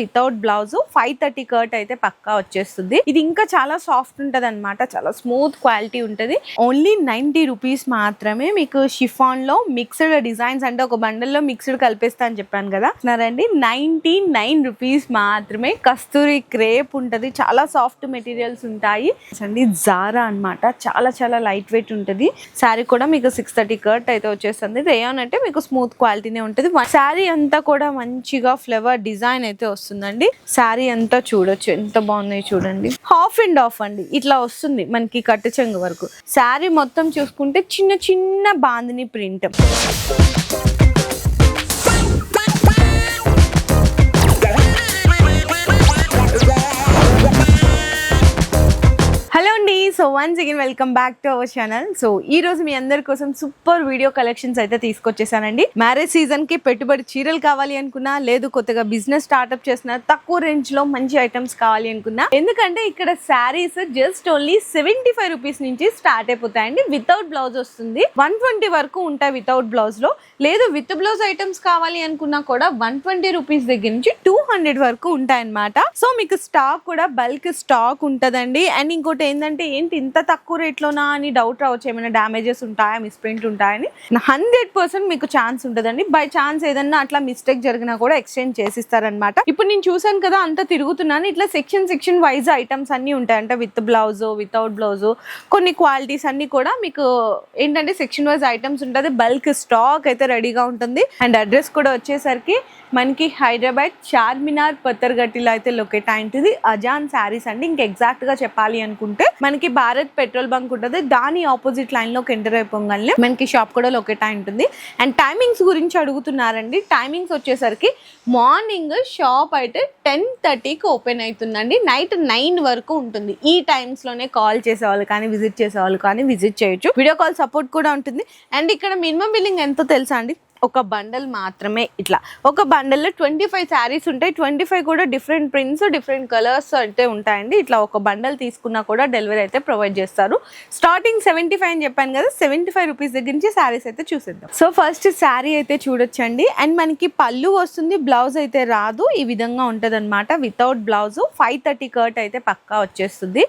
Without blouse five thirty కర్ట్ అయితే పక్కా వచ్చేస్తుంది. ఇది ఇంకా చాలా సాఫ్ట్ ఉంటుంది అనమాట చాలా స్మూత్ క్వాలిటీ ఉంటది. ఓన్లీ నైన్టీ రూపీస్ మాత్రమే మీకు షిఫాన్లో మిక్స్డ్ డిజైన్స్ అంటే ఒక బండల్లో మిక్స్డ్ కలిపేస్తా అని చెప్పాను కదా. రండి నైన్టీ నైన్ రూపీస్ మాత్రమే కస్తూరి క్రేప్ ఉంటది. చాలా సాఫ్ట్ మెటీరియల్స్ ఉంటాయి. అండి జారా అన్నమాట చాలా చాలా లైట్ వెయిట్ ఉంటది. శారీ కూడా మీకు సిక్స్ థర్టీ కర్ట్ అయితే వచ్చేస్తుంది. రేయాన్ అంటే మీకు స్మూత్ క్వాలిటీనే ఉంటుంది. శారీ అంతా కూడా మంచిగా ఫ్లేవర్ డిజైన్ అయితే వస్తుందండి. శారీ అంతా చూడొచ్చు. ఎంత బాగున్నాయి చూడండి. హాఫ్ అండ్ ఆఫ్ అండి. ఇట్లా వస్తుంది మనకి కట్టు చెంగు వరకు. శారీ మొత్తం చూసుకుంటే చిన్న చిన్న bandhani print so once again welcome back to our channel so ఈ రోజు మీ అందరి కోసం సూపర్ వీడియో కలెక్షన్స్ అయితే తీసుకొచ్చేసానండి. మ్యారేజ్ సీజన్కి పెట్టుబడి చీరలు కావాలి అనుకున్నా లేదు కొత్తగా బిజినెస్ స్టార్ట్అప్ చేసిన తక్కువ రేంజ్లో మంచి ఐటమ్స్ కావాలి అనుకున్నా ఎందుకంటే ఇక్కడ saris just only seventy five rupees నుంచి స్టార్ట్ అయిపోతాయండి. వితౌట్ బ్లౌజ్ వస్తుంది. వన్ ట్వంటీ వరకు ఉంటాయి వితౌట్ బ్లౌజ్లో. లేదు విత్ బ్లౌజ్ ఐటమ్స్ కావాలి అనుకున్నా కూడా వన్ ట్వంటీ రూపీస్ దగ్గర నుంచి టూ హండ్రెడ్ వరకు ఉంటాయన్నమాట. సో మీకు స్టాక్ కూడా బల్క్ స్టాక్ ఉంటదండి. అండ్ ఇంకోటి ఏంటంటే ఏంటి ఇంత తక్కువ రేట్లోనా అని డౌట్ రావచ్చు. ఏమైనా డ్యామేజెస్ ఉంటాయా? మిస్ప్రింట్ ఉంటాయని. హండ్రెడ్ పర్సెంట్ మీకు ఛాన్స్ ఉంటుందండి. బై ఛాన్స్ ఏదన్నా అట్లా మిస్టేక్ జరిగినా కూడా ఎక్స్చేంజ్ చేసిస్తారనమాట ఇప్పుడు నేను చూసాను కదా అంతా తిరుగుతున్నాను. ఇట్లా సెక్షన్ సెక్షన్ వైజ్ ఐటమ్స్ అన్నీ ఉంటాయి అంటే విత్ బ్లౌజ్ వితౌట్ బ్లౌజ్ కొన్ని క్వాలిటీస్ అన్ని కూడా మీకు ఏంటంటే సెక్షన్ వైజ్ ఐటమ్స్ ఉంటుంది. బల్క్ స్టాక్ అయితే రెడీగా ఉంటుంది. అండ్ అడ్రస్ కూడా వచ్చేసరికి మనకి హైదరాబాద్ చార్మినార్ పత్తర్గట్టిలో అయితే లొకేట్ అయింటుంది అజాన్ శారీస్ అండి. ఇంకా ఎగ్జాక్ట్గా చెప్పాలి అనుకుంటే మనకి భారత్ పెట్రోల్ బంక్ ఉంటుంది. దాని ఆపోజిట్ లైన్లోకి ఎంటర్ అయిపోగానే మనకి షాప్ కూడా లొకేట్ అయి ఉంటుంది. అండ్ టైమింగ్స్ గురించి అడుగుతున్నారండి. టైమింగ్స్ వచ్చేసరికి మార్నింగ్ షాప్ అయితే టెన్ థర్టీకి ఓపెన్ అవుతుందండి. నైట్ నైన్ వరకు ఉంటుంది. ఈ టైమ్స్లోనే కాల్ చేసేవాళ్ళు కానీ విజిట్ చేసేవాళ్ళు కానీ విజిట్ చేయొచ్చు. వీడియో కాల్ సపోర్ట్ కూడా ఉంటుంది. అండ్ ఇక్కడ మినిమం బిల్లింగ్ ఎంతో తెలుసా అండి? ఒక బండల్ మాత్రమే ఇట్లా. ఒక బండల్లో ట్వంటీ ఫైవ్ శారీస్ ఉంటాయి ట్వంటీ ఫైవ్ కూడా డిఫరెంట్ ప్రింట్స్ డిఫరెంట్ కలర్స్ అయితే ఉంటాయండి. ఇట్లా ఒక బండల్ తీసుకున్నా కూడా డెలివరీ అయితే ప్రొవైడ్ చేస్తారు. స్టార్టింగ్ సెవెంటీ ఫైవ్ అని చెప్పాను కదా సెవెంటీ ఫైవ్ రూపీస్ దగ్గర నుంచి శారీస్ అయితే చూసేద్దాం. సో ఫస్ట్ శారీ అయితే చూడొచ్చండి. అండ్ మనకి పళ్ళు వస్తుంది బ్లౌజ్ అయితే రాదు. ఈ విధంగా ఉంటుంది అనమాట వితౌట్ బ్లౌజ్ ఫైవ్ థర్టీ కర్ట్ అయితే పక్కా వచ్చేస్తుంది.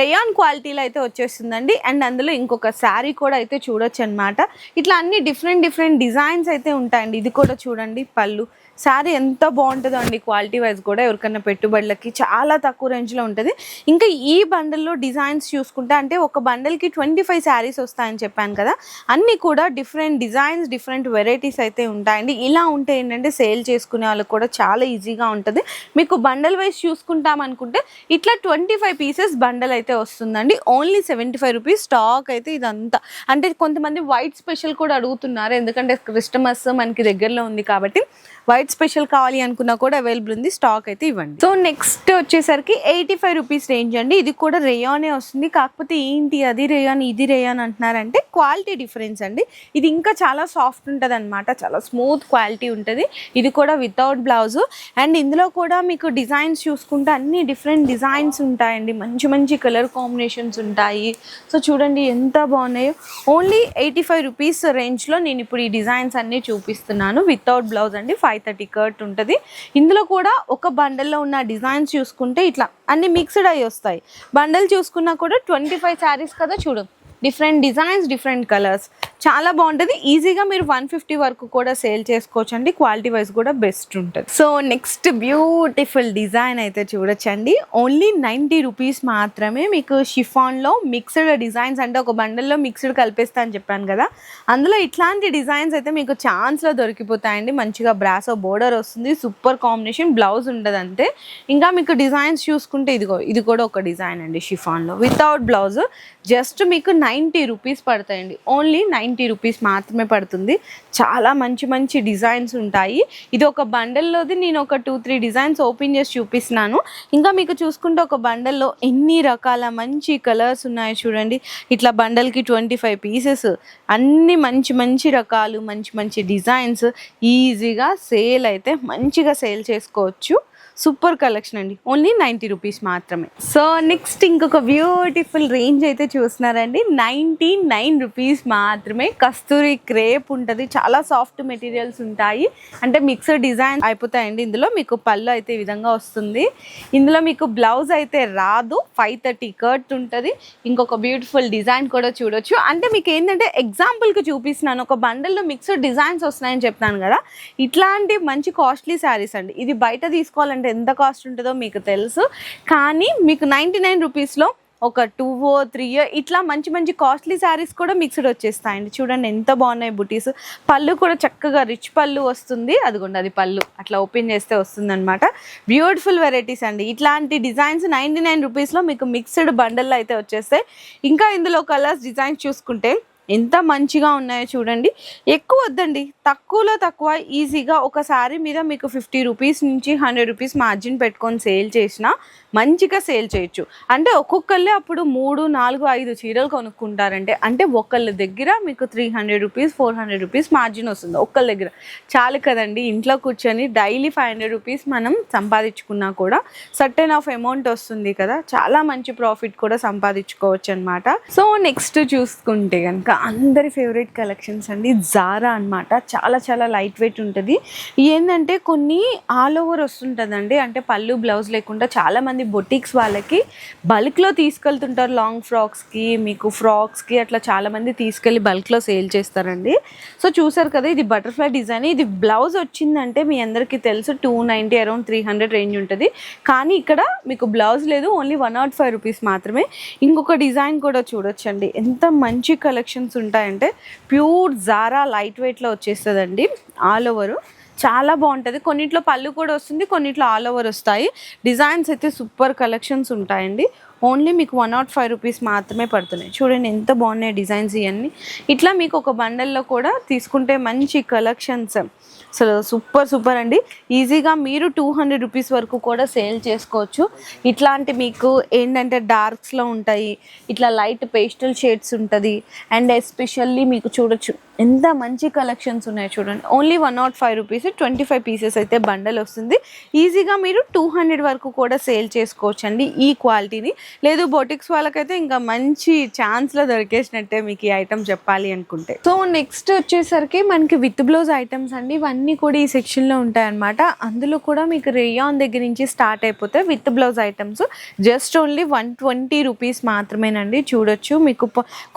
రేయాన్ క్వాలిటీలో అయితే వచ్చేస్తుందండి. అండ్ అందులో ఇంకొక శారీ కూడా అయితే చూడొచ్చు అనమాట ఇట్లా అన్ని డిఫరెంట్ డిఫరెంట్ డిజైన్స్ అయితే ఉంటాయండి. ఇది కూడా చూడండి. పళ్ళు. శారీ ఎంత బాగుంటుందో అండి క్వాలిటీ వైజ్ కూడా ఎవరికైనా పెట్టుబడులకి చాలా తక్కువ రేంజ్లో ఉంటుంది. ఇంకా ఈ బండల్లో డిజైన్స్ చూసుకుంటే అంటే ఒక బండల్కి ట్వంటీ ఫైవ్ శారీస్ వస్తాయని చెప్పాను కదా అన్నీ కూడా డిఫరెంట్ డిజైన్స్ డిఫరెంట్ వెరైటీస్ అయితే ఉంటాయండి. ఇలా ఉంటే ఏంటంటే సేల్ చేసుకునే వాళ్ళకి కూడా చాలా ఈజీగా ఉంటుంది. మీకు బండల్ వైజ్ చూసుకుంటాం అనుకుంటే ఇట్లా ట్వంటీ ఫైవ్ పీసెస్ బండల్ అయితే వస్తుందండి. Only seventy five rupees stock అయితే ఇదంతా. అంటే కొంతమంది వైట్ స్పెషల్ కూడా అడుగుతున్నారు ఎందుకంటే క్రిస్టమస్ మనకి దగ్గరలో ఉంది కాబట్టి. వైట్ స్పెషల్ కావాలి అనుకున్నా కూడా అవైలబుల్ ఉంది. స్టాక్ అయితే ఇవ్వండి. సో నెక్స్ట్ వచ్చేసరికి ఎయిటీ ఫైవ్ రూపీస్ రేంజ్ అండి. ఇది కూడా రేయానే వస్తుంది. కాకపోతే ఏంటి అది రేయాన్ ఇది రేయాన్ అంటున్నారంటే క్వాలిటీ డిఫరెన్స్ అండి. ఇది ఇంకా చాలా సాఫ్ట్ ఉంటుంది అనమాట చాలా స్మూత్ క్వాలిటీ ఉంటుంది. ఇది కూడా వితౌట్ బ్లౌజ్ అండ్ ఇందులో కూడా మీకు డిజైన్స్ చూసుకుంటే అన్ని డిఫరెంట్ డిజైన్స్ ఉంటాయండి. మంచి మంచి కలర్ కాంబినేషన్స్ ఉంటాయి. సో చూడండి ఎంత బాగున్నాయో. ఓన్లీ ఎయిటీ ఫైవ్ రూపీస్ రేంజ్లో నేను ఇప్పుడు ఈ డిజైన్స్ అన్నీ చూపిస్తున్నాను. వితౌట్ బ్లౌజ్ అండి. ఫైవ్ థర్టీ కర్ట్ ఉంటుంది. ఇందులో కూడా ఒక బండల్లో ఉన్న డిజైన్స్ చూసుకుంటే ఇట్లా అన్ని మిక్స్డ్ అయ్యి వస్తాయి. బండల్ చూసుకున్నా కూడా ట్వంటీ ఫైవ్ శారీస్ కదా చూడు. డిఫరెంట్ డిజైన్స్ డిఫరెంట్ కలర్స్ చాలా బాగుంటుంది. ఈజీగా మీరు వన్ ఫిఫ్టీ వరకు కూడా సేల్ చేసుకోవచ్చు అండి క్వాలిటీ వైజ్ కూడా బెస్ట్ ఉంటుంది. సో నెక్స్ట్ బ్యూటిఫుల్ డిజైన్ అయితే చూడొచ్చండి. ఓన్లీ నైంటీ రూపీస్ మాత్రమే మీకు షిఫాన్లో మిక్స్డ్ డిజైన్స్ అంటే ఒక బండల్లో మిక్స్డ్ కలిపేస్తా అని చెప్పాను కదా. అందులో ఇట్లాంటి డిజైన్స్ అయితే మీకు ఛాన్స్లో దొరికిపోతాయండి. మంచిగా బ్రాసో బోర్డర్ వస్తుంది. సూపర్ కాంబినేషన్ బ్లౌజ్ ఉండదు అంతే ఇంకా మీకు డిజైన్స్ చూసుకుంటే ఇదిగో ఇది కూడా ఒక డిజైన్ అండి షిఫాన్లో. వితౌట్ బ్లౌజ్ జస్ట్ మీకు నైంటీ రూపీస్ పడతాయండి. ఓన్లీ నైన్ నైంటీ రూపీస్ మాత్రమే పడుతుంది. చాలా మంచి మంచి డిజైన్స్ ఉంటాయి. ఇది ఒక బండల్లోది నేను ఒక టూ త్రీ డిజైన్స్ ఓపెన్ చేసి చూపిస్తున్నాను. ఇంకా మీకు చూసుకుంటే ఒక బండల్లో ఎన్ని రకాల మంచి కలర్స్ ఉన్నాయో చూడండి. ఇట్లా బండల్కి ట్వంటీ ఫైవ్ పీసెస్. అన్ని మంచి మంచి రకాలు మంచి మంచి డిజైన్స్. ఈజీగా సేల్ అయితే మంచిగా సేల్ చేసుకోవచ్చు. సూపర్ కలెక్షన్ అండి. ఓన్లీ నైంటీ రూపీస్ మాత్రమే. సో నెక్స్ట్ ఇంకొక బ్యూటిఫుల్ రేంజ్ అయితే చూస్తున్నారండి. నైంటీ నైన్ రూపీస్ మాత్రమే కస్తూరి క్రేప్ ఉంటుంది. చాలా సాఫ్ట్ మెటీరియల్స్ ఉంటాయి. అంటే మిక్సర్ డిజైన్ అయిపోతాయండి ఇందులో. మీకు పళ్ళు అయితే ఈ విధంగా వస్తుంది. ఇందులో మీకు బ్లౌజ్ అయితే రాదు. ఫైవ్ థర్టీ కర్ట్ ఉంటుంది. ఇంకొక బ్యూటిఫుల్ డిజైన్ కూడా చూడొచ్చు. అంటే మీకు ఏంటంటే ఎగ్జాంపుల్కి చూపిస్తున్నాను. ఒక బండల్లో మిక్స్డ్ డిజైన్స్ వస్తున్నాయని చెప్తాను కదా. ఇట్లాంటి మంచి కాస్ట్లీ శారీస్ అండి. ఇది బయట తీసుకోవాలంటే ఎంత కాస్ట్ ఉంటుందో మీకు తెలుసు. కానీ మీకు నైంటీ నైన్ రూపీస్లో ఒక టూ ఓ త్రీ ఇట్లా మంచి మంచి కాస్ట్లీ శారీస్ కూడా మిక్స్డ్ వచ్చేస్తాయండి. చూడండి ఎంత బాగున్నాయి బుటీస్. పళ్ళు కూడా చక్కగా రిచ్ పళ్ళు వస్తుంది. అదిగోండి అది పళ్ళు. అట్లా ఓపెన్ చేస్తే వస్తుంది అనమాట బ్యూటిఫుల్ వెరైటీస్ అండి. ఇట్లాంటి డిజైన్స్ నైంటీ నైన్ రూపీస్లో మీకు మిక్స్డ్ బండల్లో అయితే వచ్చేస్తాయి. ఇంకా ఇందులో కలర్స్ డిజైన్స్ చూసుకుంటే ఎంత మంచిగా ఉన్నాయో చూడండి. ఎక్కువ వద్దండి. తక్కువలో తక్కువ ఈజీగా ఒక శారీ మీద మీకు ఫిఫ్టీ రూపీస్ నుంచి హండ్రెడ్ రూపీస్ మార్జిన్ పెట్టుకొని సేల్ చేసినా మంచిగా సేల్ చేయొచ్చు. అంటే ఒక్కొక్కళ్ళే అప్పుడు మూడు నాలుగు ఐదు చీరలు కొనుక్కుంటారంటే అంటే ఒకళ్ళ దగ్గర మీకు three hundred rupees four hundred rupees margin వస్తుంది. ఒక్కళ్ళ దగ్గర. చాలు కదండి. ఇంట్లో కూర్చొని డైలీ ఫైవ్ హండ్రెడ్ రూపీస్ మనం సంపాదించుకున్నా కూడా సర్టెన్ ఆఫ్ అమౌంట్ వస్తుంది కదా. చాలా మంచి ప్రాఫిట్ కూడా సంపాదించుకోవచ్చు అనమాట సో నెక్స్ట్ చూసుకుంటే కనుక అందరి ఫేవరెట్ కలెక్షన్స్ అండి. జారా అన్నమాట. చాలా చాలా లైట్ వెయిట్ ఉంటుంది. ఏంటంటే కొన్ని ఆల్ ఓవర్ వస్తుంటుందండి. అంటే పళ్ళు బ్లౌజ్ లేకుండా చాలామంది బొటిక్స్ వాళ్ళకి బల్క్లో తీసుకెళ్తుంటారు. లాంగ్ ఫ్రాక్స్కి మీకు ఫ్రాక్స్కి అట్లా చాలామంది తీసుకెళ్ళి బల్క్లో సేల్ చేస్తారండి. సో చూసారు కదా ఇది బటర్ఫ్లై డిజైన్ ఇది బ్లౌజ్ వచ్చిందంటే మీ అందరికీ తెలుసు two ninety around three hundred range ఉంటుంది. కానీ ఇక్కడ మీకు బ్లౌజ్ లేదు only one not five rupees మాత్రమే. ఇంకొక డిజైన్ కూడా చూడొచ్చండి. ఎంత మంచి కలెక్షన్ ఐటమ్స్ ఉంటాయంటే ప్యూర్ జారా లైట్ వెయిట్లో వచ్చేస్తుందండి ఆల్ ఓవర్. చాలా బాగుంటుంది. కొన్నిట్లో పళ్ళు కూడా వస్తుంది కొన్నిట్లో ఆల్ ఓవర్ వస్తాయి. డిజైన్స్ అయితే సూపర్ కలెక్షన్స్ ఉంటాయండి. ఓన్లీ మీకు వన్ నాట్ ఫైవ్ రూపీస్ మాత్రమే పడుతున్నాయి. చూడండి ఎంత బాగున్నాయి డిజైన్స్ ఇవన్నీ. ఇట్లా మీకు ఒక బండల్లో కూడా తీసుకుంటే మంచి కలెక్షన్స్ అసలు సూపర్ సూపర్ అండి. ఈజీగా మీరు టూ హండ్రెడ్ రూపీస్ వరకు కూడా సేల్ చేసుకోవచ్చు. ఇట్లాంటి మీకు ఏంటంటే డార్క్స్లో ఉంటాయి. ఇట్లా లైట్ పేస్టల్ షేడ్స్ ఉంటుంది. అండ్ ఎస్పెషల్లీ మీకు చూడొచ్చు ఎంత మంచి కలెక్షన్స్ ఉన్నాయి చూడండి. Only one not five rupees twenty five pieces అయితే బండల్ వస్తుంది. ఈజీగా మీరు టూ హండ్రెడ్ వరకు కూడా సేల్ చేసుకోవచ్చండి ఈ క్వాలిటీని లేదు బొటిక్స్ వాళ్ళకైతే ఇంకా మంచి ఛాన్స్లో దొరికేసినట్టే మీకు ఈ ఐటమ్ చెప్పాలి అనుకుంటే. సో నెక్స్ట్ వచ్చేసరికి మనకి విత్ బ్లౌజ్ ఐటమ్స్ అండి. ఇవన్నీ కూడా ఈ సెక్షన్లో ఉంటాయి అనమాట అందులో కూడా మీకు రేయాన్ దగ్గర నుంచి స్టార్ట్ అయిపోతే with blouse items just only one twenty rupees మాత్రమేనండి. చూడొచ్చు. మీకు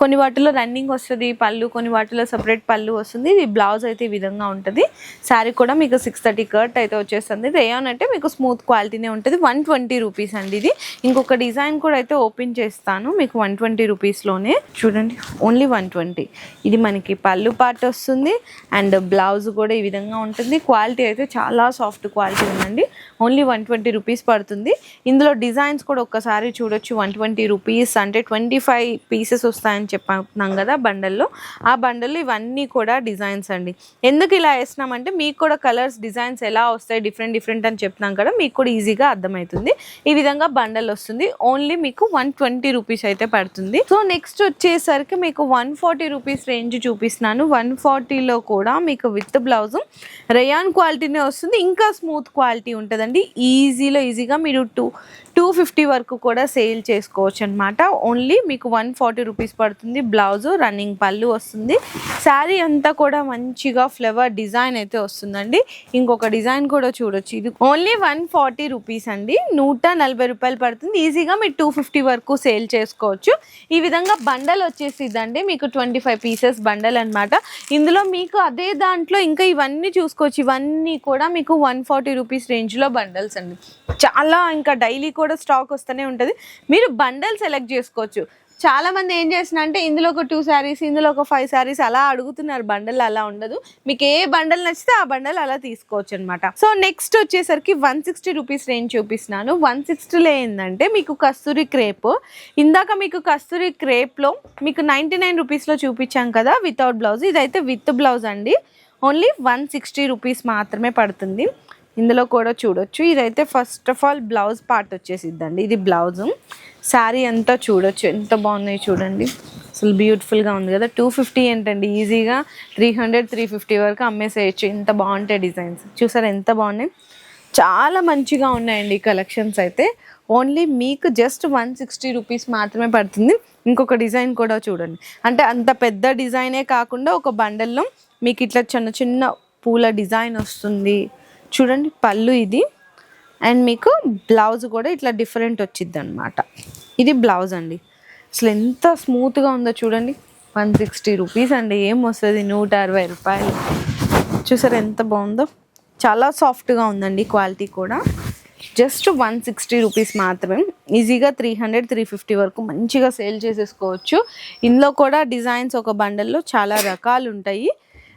కొన్ని వాటిలో రన్నింగ్ వస్తుంది పళ్ళు కొన్ని వాటిలో సపరేట్ పళ్ళు వస్తుంది. ఇది బ్లౌజ్ అయితే ఈ విధంగా ఉంటుంది. శారీ కూడా మీకు సిక్స్ థర్టీ కర్ట్ అయితే వచ్చేస్తుంది. రేయాన్ అంటే మీకు స్మూత్ క్వాలిటీనే ఉంటుంది. వన్ ట్వంటీ రూపీస్ అండి ఇది. ఇంకొక డిజైన్ కూడా అయితే ఓపెన్ చేస్తాను. మీకు వన్ ట్వంటీ రూపీస్లోనే చూడండి. Only one twenty. ఇది మనకి పళ్ళు పార్ట్ వస్తుంది. అండ్ బ్లౌజ్ కూడా ఈ విధంగా ఉంటుంది. క్వాలిటీ అయితే చాలా సాఫ్ట్ క్వాలిటీ ఉందండి. ఓన్లీ వన్ ట్వంటీ రూపీస్ పడుతుంది. ఇందులో డిజైన్స్ కూడా ఒక్కసారి చూడొచ్చు. వన్ ట్వంటీ రూపీస్ అంటే ట్వంటీ ఫైవ్ పీసెస్ వస్తాయని చెప్పాం కదా బండల్లో. ఆ బండల్లో ఇవన్నీ అన్నీ కూడా డిజైన్స్ అండి. ఎందుకు ఇలా వేసినామంటే మీకు కూడా కలర్స్ డిజైన్స్ ఎలా వస్తాయి డిఫరెంట్ డిఫరెంట్ అని చెప్తున్నాం కదా మీకు కూడా ఈజీగా అర్థమవుతుంది. ఈ విధంగా బండల్ వస్తుంది. ఓన్లీ మీకు వన్ ట్వంటీ రూపీస్ అయితే పడుతుంది. సో నెక్స్ట్ వచ్చేసరికి మీకు వన్ ఫార్టీ రూపీస్ రేంజ్ చూపిస్తున్నాను. వన్ ఫార్టీలో కూడా మీకు విత్ బ్లౌజ్ రేయాన్ క్వాలిటీనే వస్తుంది. ఇంకా స్మూత్ క్వాలిటీ ఉంటుందండి. ఈజీలో ఈజీగా మీరు టూ టూ ఫిఫ్టీ వరకు కూడా సేల్ చేసుకోవచ్చు అనమాట ఓన్లీ మీకు వన్ ఫార్టీ రూపీస్ పడుతుంది. బ్లౌజ్ రన్నింగ్ పళ్ళు వస్తుంది. శారీ అంతా కూడా మంచిగా ఫ్లవర్ డిజైన్ అయితే వస్తుందండి. ఇంకొక డిజైన్ కూడా చూడొచ్చు. ఇది ఓన్లీ వన్ ఫార్టీ రూపీస్ అండి. నూట నలభై రూపాయలు పడుతుంది. ఈజీగా మీరు టూ ఫిఫ్టీ వరకు సేల్ చేసుకోవచ్చు. ఈ విధంగా బండల్ వచ్చేసిద్దండి. మీకు ట్వంటీ ఫైవ్ పీసెస్ బండల్ అనమాట ఇందులో మీకు అదే దాంట్లో ఇంకా ఇవన్నీ చూసుకోవచ్చు. ఇవన్నీ కూడా మీకు వన్ ఫార్టీ రూపీస్ రేంజ్లో బండల్స్ అండి. చాలా ఇంకా డైలీ కూడా స్టాక్ వస్తూనే ఉంటుంది. మీరు బండల్ సెలెక్ట్ చేసుకోవచ్చు. చాలా మంది ఏం చేస్తున్నా అంటే ఇందులో ఒక టూ శారీస్ ఇందులో ఒక ఫైవ్ శారీస్ అలా అడుగుతున్నారు. బండల్ అలా ఉండదు. మీకు ఏ బండల్ నచ్చితే ఆ బండల్ అలా తీసుకోవచ్చు అనమాట సో నెక్స్ట్ వచ్చేసరికి వన్ సిక్స్టీ రూపీస్ రేంజ్ చూపిస్తున్నాను. వన్ సిక్స్టీలో ఏంటంటే మీకు కస్తూరి క్రేప్ ఇందాక మీకు కస్తూరి క్రేప్లో మీకు నైంటీ నైన్ రూపీస్లో చూపించాం కదా వితౌట్ బ్లౌజ్ ఇదైతే విత్ బ్లౌజ్ అండి. ఓన్లీ వన్ సిక్స్టీ రూపీస్ మాత్రమే పడుతుంది. ఇందులో కూడా చూడొచ్చు. ఇదైతే first of all blouse part వచ్చేసిద్దండి. ఇది బ్లౌజ్ శారీ అంతా చూడొచ్చు. ఎంత బాగున్నాయి చూడండి. అసలు బ్యూటిఫుల్గా ఉంది కదా. టూ ఫిఫ్టీ ఏంటండి? ఈజీగా త్రీ హండ్రెడ్ త్రీ ఫిఫ్టీ వరకు అమ్మేసేయచ్చు. ఎంత బాగుంటాయి డిజైన్స్ చూసారా ఎంత బాగున్నాయి? చాలా మంచిగా ఉన్నాయండి ఈ కలెక్షన్స్ అయితే. ఓన్లీ మీకు జస్ట్ వన్ సిక్స్టీ రూపీస్ మాత్రమే పడుతుంది. ఇంకొక డిజైన్ కూడా చూడండి. అంటే అంత పెద్ద డిజైనే కాకుండా ఒక బండల్లో మీకు ఇట్లా చిన్న చిన్న పూల డిజైన్ వస్తుంది. చూడండి పళ్ళు ఇది. అండ్ మీకు బ్లౌజ్ కూడా ఇట్లా డిఫరెంట్ వచ్చింది అనమాట ఇది బ్లౌజ్ అండి. అసలు ఎంత స్మూత్గా ఉందో చూడండి. వన్ సిక్స్టీ రూపీస్ అండి. ఏం వస్తుంది? నూట అరవై రూపాయలు. చూసారు ఎంత బాగుందో? చాలా సాఫ్ట్గా ఉందండి క్వాలిటీ కూడా. జస్ట్ వన్ సిక్స్టీ రూపీస్ మాత్రమే. ఈజీగా త్రీ హండ్రెడ్ త్రీ ఫిఫ్టీ వరకు మంచిగా సేల్ చేసేసుకోవచ్చు. ఇందులో కూడా డిజైన్స్ ఒక బండల్లో చాలా రకాలు ఉంటాయి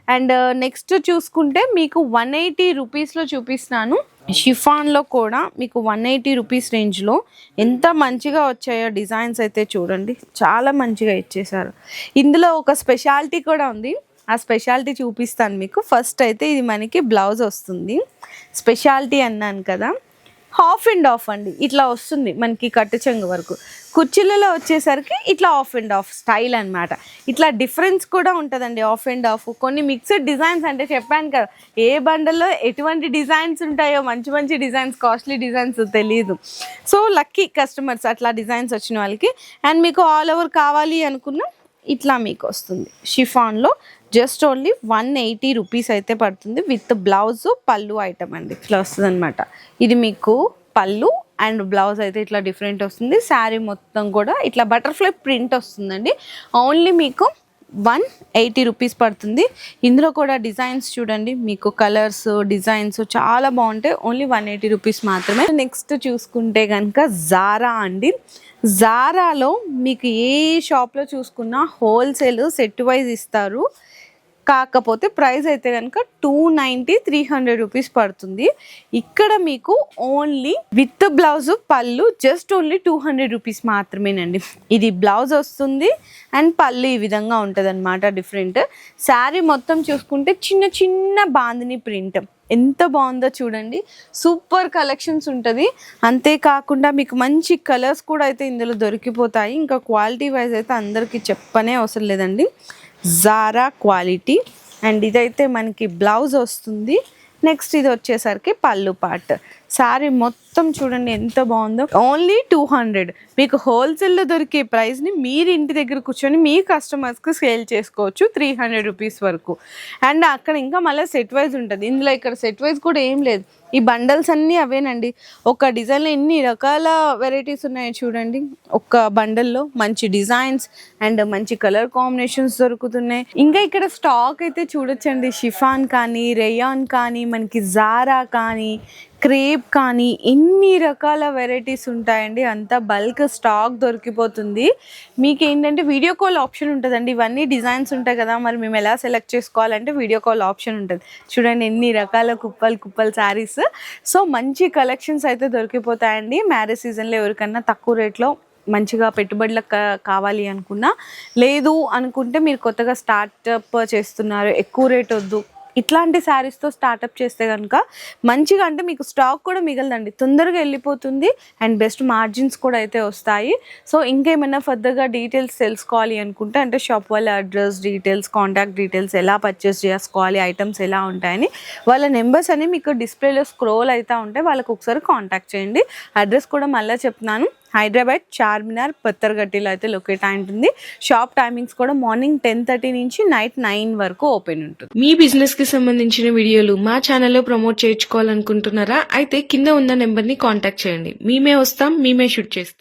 అండ్ uh, నెక్స్ట్ చూసుకుంటే మీకు వన్ ఎయిటీ రూపీస్లో చూపిస్తున్నాను. షిఫాన్లో కూడా మీకు వన్ ఎయిటీ రూపీస్ రేంజ్లో ఎంత మంచిగా వచ్చాయో డిజైన్స్ అయితే చూడండి. చాలా మంచిగా ఇచ్చేసారు ఇందులో ఒక స్పెషాలిటీ కూడా ఉంది. ఆ స్పెషాలిటీ చూపిస్తాను మీకు. ఫస్ట్ అయితే ఇది మనకి బ్లౌజ్ వస్తుంది. స్పెషాలిటీ అన్నాను కదా. హాఫ్ అండ్ ఆఫ్ అండి. ఇట్లా వస్తుంది మనకి కట్టు చెంగు వరకు. కుర్చీలలో వచ్చేసరికి ఇట్లా ఆఫ్ అండ్ ఆఫ్ స్టైల్ అన్నమాట. ఇట్లా డిఫరెన్స్ కూడా ఉంటుందండి ఆఫ్ అండ్ ఆఫ్. కొన్ని మిక్స్డ్ డిజైన్స్ అంటే చెప్పాను కదా ఏ బండల్లో ఎటువంటి డిజైన్స్ ఉంటాయో మంచి మంచి డిజైన్స్ కాస్ట్లీ డిజైన్స్ తెలియదు సో లక్కీ కస్టమర్స్ అట్లా డిజైన్స్ వచ్చిన వాళ్ళకి. అండ్ మీకు ఆల్ ఓవర్ కావాలి అనుకున్న ఇట్లా మీకు వస్తుంది. షిఫాన్లో just only one eighty rupees అయితే పడుతుంది విత్ బ్లౌజ్ పళ్ళు ఐటమ్ అండి. ఇట్లా వస్తుంది అనమాట ఇది మీకు పళ్ళు అండ్ బ్లౌజ్ అయితే ఇట్లా డిఫరెంట్ వస్తుంది. శారీ మొత్తం కూడా ఇట్లా బటర్ఫ్లై ప్రింట్ వస్తుందండి. ఓన్లీ మీకు వన్ ఎయిటీ రూపీస్ పడుతుంది. ఇందులో కూడా డిజైన్స్ చూడండి. మీకు కలర్స్ డిజైన్స్ చాలా బాగుంటాయి. ఓన్లీ వన్ ఎయిటీ రూపీస్ మాత్రమే. నెక్స్ట్ చూసుకుంటే కనుక జారా అండి. జారాలో మీకు ఏ షాప్లో చూసుకున్నా హోల్సేల్ సెట్ వైజ్ ఇస్తారు. కాకపోతే ప్రైస్ అయితే కనుక two ninety three hundred rupees పడుతుంది. ఇక్కడ మీకు ఓన్లీ విత్ బ్లౌజ్ పళ్ళు just only two hundred rupees మాత్రమేనండి. ఇది బ్లౌజ్ వస్తుంది అండ్ పళ్ళు ఈ విధంగా ఉంటుంది అనమాట డిఫరెంట్. శారీ మొత్తం చూసుకుంటే చిన్న చిన్న బాందిని ప్రింట్. ఎంత బాగుందో చూడండి. సూపర్ కలెక్షన్స్ ఉంటుంది. అంతేకాకుండా మీకు మంచి కలర్స్ కూడా అయితే ఇందులో దొరికిపోతాయి. ఇంకా క్వాలిటీ వైజ్ అయితే అందరికీ చెప్పనే అవసరం లేదండి. జారా క్వాలిటీ అండ్ ఇదైతే మనకి బ్లౌజ్ వస్తుంది. నెక్స్ట్ ఇది వచ్చేసరికి పళ్ళు పార్ట్ శారీ మొత్తం చూడండి ఎంత బాగుందో. ఓన్లీ టూ హండ్రెడ్ మీకు హోల్సేల్లో దొరికే ప్రైస్ని మీరు ఇంటి దగ్గర కూర్చొని మీ కస్టమర్స్కి సేల్ చేసుకోవచ్చు త్రీ హండ్రెడ్ రూపీస్ వరకు. అండ్ అక్కడ ఇంకా మళ్ళీ సెట్ వైజ్ ఉంటుంది. ఇందులో ఇక్కడ సెట్ వైజ్ కూడా ఏం లేదు. ఈ బండల్స్ అన్నీ అవేనండి. ఒక డిజైన్లో ఎన్ని రకాల వెరైటీస్ ఉన్నాయో చూడండి. ఒక బండల్లో మంచి డిజైన్స్ అండ్ మంచి కలర్ కాంబినేషన్స్ దొరుకుతున్నాయి. ఇంకా ఇక్కడ స్టాక్ అయితే చూడొచ్చండి. షిఫాన్ కానీ రేయాన్ కానీ మనకి జారా కానీ క్రేప్ కానీ ఎన్ని రకాల వెరైటీస్ ఉంటాయండి. అంత బల్క్ స్టాక్ దొరికిపోతుంది. మీకు ఏంటంటే వీడియో కాల్ ఆప్షన్ ఉంటుందండి. ఇవన్నీ డిజైన్స్ ఉంటాయి కదా మరి మేము ఎలా సెలెక్ట్ చేసుకోవాలంటే వీడియో కాల్ ఆప్షన్ ఉంటుంది. చూడండి ఎన్ని రకాల కుప్పలు కుప్పలు శారీస్. సో మంచి కలెక్షన్స్ అయితే దొరికిపోతాయండి. మ్యారేజ్ సీజన్లో ఎవరికన్నా తక్కువ రేట్లో మంచిగా పెట్టుబడులకు కా- కావాలి అనుకున్నా. లేదు అనుకుంటే మీరు కొత్తగా స్టార్టప్ చేస్తున్నారు. ఎక్కువ రేట్ వద్దు. ఇట్లాంటి శారీస్తో స్టార్టప్ చేస్తే కనుక మంచిగా అంటే మీకు స్టాక్ కూడా మిగలదండి. తొందరగా వెళ్ళిపోతుంది అండ్ బెస్ట్ మార్జిన్స్ కూడా అయితే వస్తాయి. సో ఇంకేమైనా ఫర్దర్గా డీటెయిల్స్ తెలుసుకోవాలి అనుకుంటే అంటే షాప్ వాళ్ళ అడ్రస్ డీటెయిల్స్ కాంటాక్ట్ డీటెయిల్స్ ఎలా పర్చేస్ చేసుకోవాలి ఐటమ్స్ ఎలా ఉంటాయని వాళ్ళ నెంబర్స్ అని మీకు డిస్ప్లేలో స్క్రోల్ అవుతూ ఉంటే వాళ్ళకి ఒకసారి కాంటాక్ట్ చేయండి. అడ్రస్ కూడా మళ్ళీ చెప్తున్నాను. హైదరాబాద్ చార్మినార్ పత్తర్గట్టిలో అయితే లొకేట్ అయి ఉంటుంది. షాప్ టైమింగ్స్ కూడా మార్నింగ్ టెన్ థర్టీ నుంచి నైట్ నైన్ వరకు ఓపెన్ ఉంటుంది. మీ బిజినెస్కి సంబంధించిన వీడియోలు మా ఛానల్లో ప్రమోట్ చేయించుకోవాలనుకుంటున్నారా? అయితే కింద ఉన్న నెంబర్ని కాంటాక్ట్ చేయండి. మేమే వస్తాం మేమే షూట్ చేస్తాం.